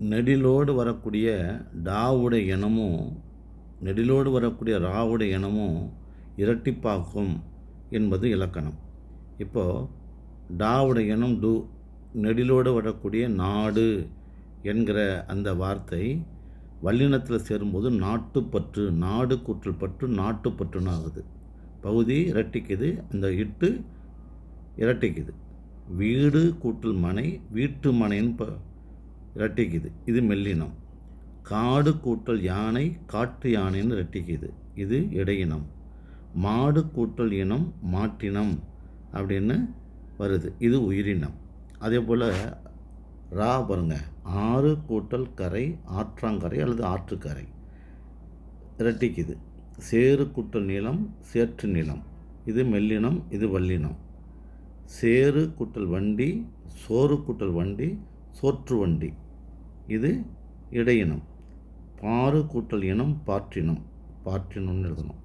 நெடிலோடு வரக்கூடிய டாவுடைய இனமும் நெடிலோடு வரக்கூடிய ராவுடைய இனமும் இரட்டிப்பாக்கும் என்பது இலக்கணம். இப்போது டாவுடைய இனம் டு நெடிலோடு வரக்கூடிய நாடு என்கிற அந்த வார்த்தை வல்லினத்தில் சேரும்போது நாட்டுப்பற்று நாடு கூற்றல் பற்று நாட்டுப்பற்றுன்னு ஆகுது. பகுதி இரட்டிக்குது அந்த இட்டு இரட்டிக்குது. வீடு கூட்டல் மனை வீட்டு மனைன்னு ப இரட்டிக்குது. இது மெல்லினம். காடு கூட்டல் யானை காட்டு யானைன்னு இரட்டிக்குது. இது இடையினம் மாடு கூட்டல் இனம் மாட்டினம் அப்படின்னு வருது. இது உயிரினம். அதே போல் ரா பாருங்க. ஆறு கூட்டல் கரை ஆற்றாங்கரை அல்லது ஆற்றுக்கரை. இரட்டிக்குது. சேறு கூட்டல் நீளம் சேற்று நீளம். இது மெல்லினம் இது வல்லினம். சேறு கூட்டல் வண்டி சோறு கூட்டல் வண்டி சோற்று வண்டி. இது இடையினம். பாறு கூட்டல் இனம் பாற்றினம். பாற்றினம்னு எழுதணும்.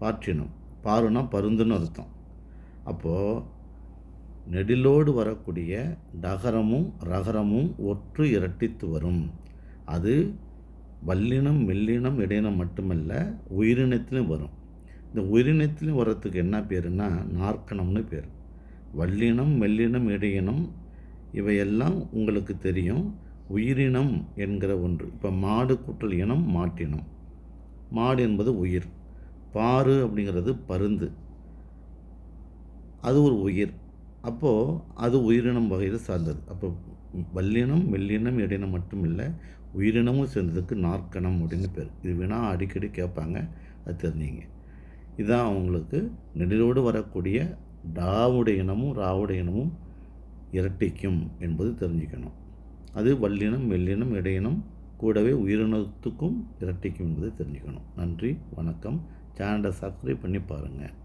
பாற்றினம். பாருனா பருந்துன்னு அர்த்தம். அப்போது நெடிலோடு வரக்கூடிய டகரமும் ரகரமும் ஒற்று இரட்டித்து வரும். அது வல்லினம் மெல்லினம் இடையினம் மட்டுமல்ல உயிரினத்திலும் வரும். இந்த உயிரினத்திலும் வர்றதுக்கு என்ன பேருன்னா நாற்கணம்னு பேர். வல்லினம் மெல்லினம் இடையினம் இவையெல்லாம் உங்களுக்கு தெரியும். உயிரினம் என்கிற ஒன்று. இப்போ மாடு குற்றல் இனம் மாட்டினம் மாடு என்பது உயிர். பாரு அப்படிங்கிறது பருந்து. அது ஒரு உயிர். அப்போது அது உயிரினம் வகையில் சார்ந்தது. அப்போ வல்லினம் மெல்லினம் இடையினம் மட்டும் இல்லை உயிரினமும் சேர்ந்ததுக்கு நாற்கணம் அப்படின்னு பேர். இது வேணால் அடிக்கடி கேட்பாங்க அது தெரிஞ்சிங்க. இதுதான் அவங்களுக்கு நெடிலோடு வரக்கூடிய டாவுடைய இனமும் ராவுடைய இனமும் இரட்டிக்கும் என்பது தெரிஞ்சுக்கணும். அது வல்லினம் மெல்லினம் இடையினம் கூடவே உயிரினத்துக்கும் இரட்டைக்கும் என்பதை தெரிஞ்சுக்கணும். நன்றி வணக்கம். சேனலை சப்ஸ்கிரைப் பண்ணி பாருங்கள்